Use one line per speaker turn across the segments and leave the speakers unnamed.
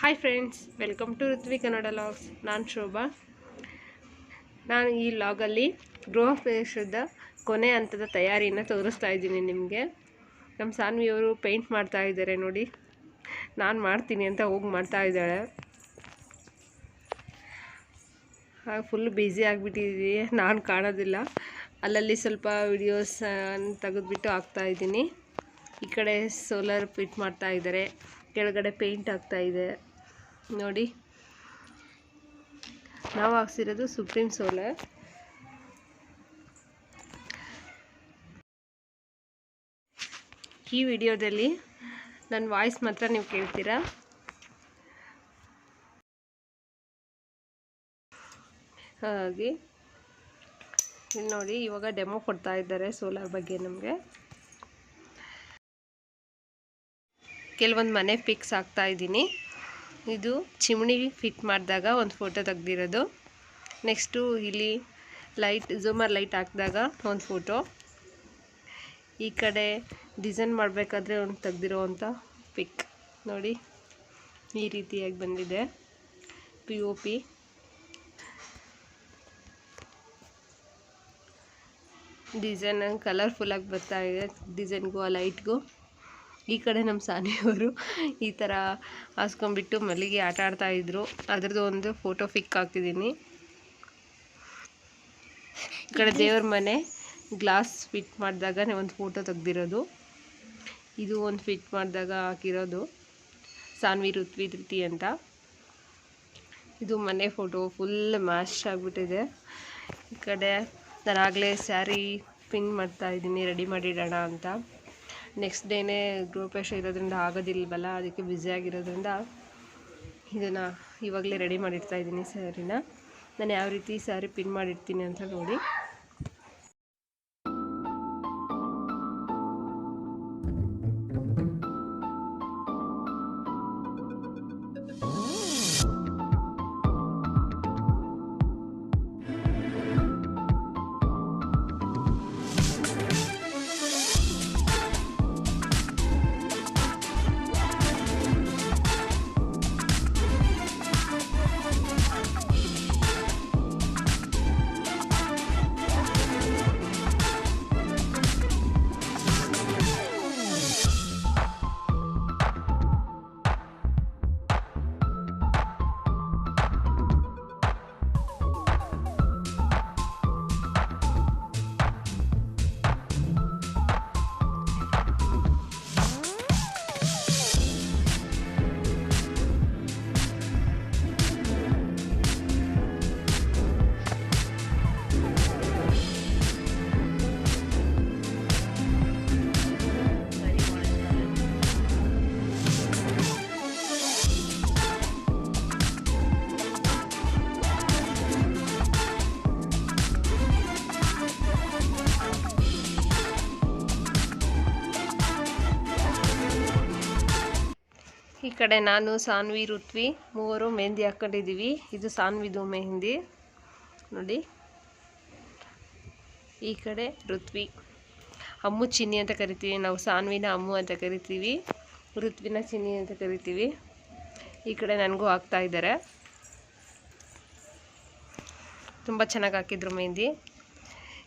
Hi friends welcome to Ruthvi Kannada vlogs ನಾನು ಶೋಭಾ. ನಾನು ಈ ಲಾಗಲ್ಲಿ ಗೃಹ ಪ್ರವೇಶದ ಕೊನೆ ಹಂತದ ತಯಾರಿನ ತೋರಿಸ್ತಾ ಇದ್ದೀನಿ ನಿಮಗೆ. ನಮ್ಮ ಸಾನ್ವಿಯವರು ಪೇಂಟ್ ಮಾಡ್ತಾ ಇದ್ದಾರೆ ನೋಡಿ. ನಾನು ಮಾಡ್ತೀನಿ ಅಂತ ಹೋಗಿ ಮಾಡ್ತಾ ಇದ್ದಾಳೆ. ಹಾಗೆ ಫುಲ್ ಬ್ಯುಸಿ ಆಗಿಬಿಟ್ಟಿದ್ದೀವಿ ನಾನು ಕಾಣೋದಿಲ್ಲ. ಅಲ್ಲಲ್ಲಿ ಸ್ವಲ್ಪ ವಿಡಿಯೋಸ್ ತೆಗೆದುಬಿಟ್ಟು ಹಾಕ್ತಾ ಇದ್ದೀನಿ. ಈ ಕಡೆ ಸೋಲಾರ್ ಫಿಟ್ ಮಾಡ್ತಾ ಇದ್ದಾರೆ. ಕೆಳಗಡೆ ಪೇಂಟ್ ಆಗ್ತಾಯಿದೆ ನೋಡಿ. ನಾವು ಹಾಕ್ಸಿರೋದು ಸುಪ್ರೀಂ ಸೋಲಾರ್ ಈ ವಿಡಿಯೋದಲ್ಲಿ ನನ್ನ ವಾಯ್ಸ್ ಮಾತ್ರ ನೀವು ಕೇಳ್ತೀರಾ? ಹಾಗೆ. ಇಲ್ಲಿ ನೋಡಿ, ಇವಾಗ ಡೆಮೋ ಕೊಡ್ತಾ ಇದ್ದಾರೆ ಸೋಲಾರ್ ಬಗ್ಗೆ ನಮಗೆ. ಕೆಲವೊಂದು ಮನೆ ಫಿಕ್ಸ್ ಆಗ್ತಾ ಇದ್ದೀನಿ. ಇದು ಚಿಮಣಿ ಫಿಟ್ ಮಾಡಿದಾಗ ಒಂದು ಫೋಟೋ ತೆಗ್ದಿರೋದು. ನೆಕ್ಸ್ಟು ಇಲ್ಲಿ ಲೈಟ್ ಝೂಮರ್ ಲೈಟ್ ಹಾಕಿದಾಗ ಒಂದು ಫೋಟೋ ಈ ಕಡೆ ಡಿಸೈನ್ ಮಾಡಬೇಕಾದ್ರೆ ಒಂದು ತೆಗ್ದಿರೋ ಅಂಥ ಪಿಕ್ ನೋಡಿ, ಈ ರೀತಿಯಾಗಿ ಬಂದಿದೆ. ಪಿ ಒ ಪಿ ಡಿಸೈನ್ ಕಲರ್ಫುಲ್ಲಾಗಿ ಬರ್ತಾ ಇದೆ ಡಿಸೈನ್ಗೂ ಆ ಲೈಟ್ಗೂ ಈ ಕಡೆ ನಮ್ಮ ಸಾನಿಯವರು ಈ ಥರ ಹಾಸ್ಕೊಂಡ್ಬಿಟ್ಟು ಮಲ್ಲಿಗೆ ಆಟ ಆಡ್ತಾ ಇದ್ರು. ಅದ್ರದ್ದು ಒಂದು ಫೋಟೋ ಫಿಕ್ ಹಾಕ್ತಿದ್ದೀನಿ. ಈ ಕಡೆ ದೇವ್ರ ಮನೆ, ಗ್ಲಾಸ್ ಫಿಟ್ ಮಾಡಿದಾಗ ಒಂದು ಫೋಟೋ ತೆಗ್ದಿರೋದು. ಇದು ಒಂದು ಫಿಟ್ ಮಾಡಿದಾಗ ಹಾಕಿರೋದು. ಸಾನ್ವಿ ಋತ್ವಿ ತೃತಿ ಅಂತ. ಇದು ಮನೆ ಫೋಟೋ ಫುಲ್ ಮ್ಯಾಶ್ ಆಗಿಬಿಟ್ಟಿದೆ. ಈ ಕಡೆ ನಾನು ಆಗಲೇ ಸ್ಯಾರಿ ಪಿನ್ ಮಾಡ್ತಾ ಇದ್ದೀನಿ, ರೆಡಿ ಮಾಡಿಡೋಣ ಅಂತ. ನೆಕ್ಸ್ಟ್ ಡೇನೇ ಗೃಹಪ್ರವೇಶ ಇರೋದ್ರಿಂದ ಆಗೋದಿಲ್ವಲ್ಲ? ಅದಕ್ಕೆ ಬ್ಯುಸಿ ಆಗಿರೋದ್ರಿಂದ ಇದನ್ನು ಇವಾಗಲೇ ರೆಡಿ ಮಾಡಿಡ್ತಾ ಇದ್ದೀನಿ ಸ್ಯಾರಿನ ನಾನು ಯಾವ ರೀತಿ ಸ್ಯಾರಿ ಪಿನ್ ಮಾಡಿರ್ತೀನಿ ಅಂತ ನೋಡಿ. ಕಡೆ ನಾನು ಸಾನ್ವಿ, ಋತ್ವಿ ಮೂವರು ಮೆಹಂದಿ ಹಾಕ್ಕೊಂಡಿದ್ದೀವಿ. ಇದು ಸಾನ್ವಿದು ಮೆಹಂದಿ. ನೋಡಿ. ಈ ಕಡೆ ಋತ್ವಿ. ಅಮ್ಮು ಚಿನ್ನಿ ಅಂತ ಕರಿತೀವಿ. ನಾವು ಸಾನ್ವಿನ ಅಮ್ಮು ಅಂತ ಕರಿತೀವಿ. ಋತ್ವಿನ ಚಿನ್ನಿ ಅಂತ ಕರಿತೀವಿ. ಈ ಕಡೆ ನನಗೂ ಹಾಕ್ತಾ ಇದ್ದಾರೆ. ತುಂಬ ಚೆನ್ನಾಗಿ ಹಾಕಿದ್ರು ಮೆಹಂದಿ.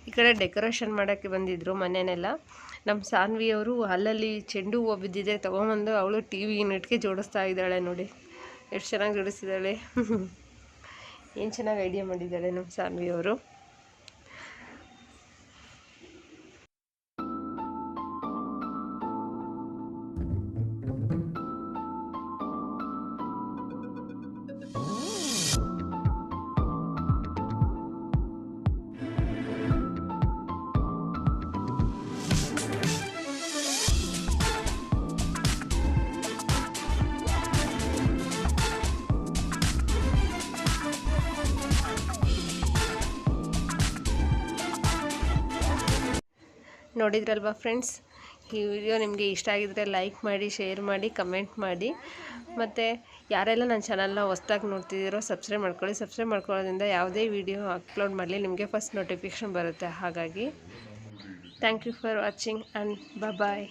ಈ ಕಡೆ ಡೆಕೋರೇಷನ್ ಮಾಡೋಕ್ಕೆ ಬಂದಿದ್ದರು ಮನೆಯನ್ನೆಲ್ಲ ನಮ್ಮ ಸಾನ್ವಿಯವರು ಅಲ್ಲಲ್ಲಿ ಚೆಂಡು ಹೂವು ಬಿದ್ದಿದೆ, ತೊಗೊಂಬಂದು ಅವಳು ಟಿ ವಿ ನೆಟ್ಗೆ ಜೋಡಿಸ್ತಾ ಇದ್ದಾಳೆ ನೋಡಿ. ಎಷ್ಟು ಚೆನ್ನಾಗಿ ಜೋಡಿಸಿದ್ದಾಳೆ. ಏನು ಚೆನ್ನಾಗಿ ಐಡಿಯಾ ಮಾಡಿದ್ದಾಳೆ ನಮ್ಮ ಸಾನ್ವಿಯವರು. ನೋಡಿದ್ರಲ್ವಾ ಫ್ರೆಂಡ್ಸ್ ಈ ವಿಡಿಯೋ ನಿಮಗೆ ಇಷ್ಟ ಆಗಿದ್ದರೆ ಲೈಕ್ ಮಾಡಿ ಶೇರ್ ಮಾಡಿ ಕಮೆಂಟ್ ಮಾಡಿ. ಮತ್ತು ಯಾರೆಲ್ಲ ನನ್ನ ಚಾನಲ್ನ ಹೊಸ್ದಾಗಿ ನೋಡ್ತಿದ್ದೀರೋ ಸಬ್ಸ್ಕ್ರೈಬ್ ಮಾಡ್ಕೊಳ್ಳಿ. ಸಬ್ಸ್ಕ್ರೈಬ್ ಮಾಡ್ಕೊಳ್ಳೋದ್ರಿಂದ ಯಾವುದೇ ವಿಡಿಯೋ ಅಪ್ಲೋಡ್ ಮಾಡಲಿ ನಿಮಗೆ ಫಸ್ಟ್ ನೋಟಿಫಿಕೇಷನ್ ಬರುತ್ತೆ. ಹಾಗಾಗಿ thank you for watching and bye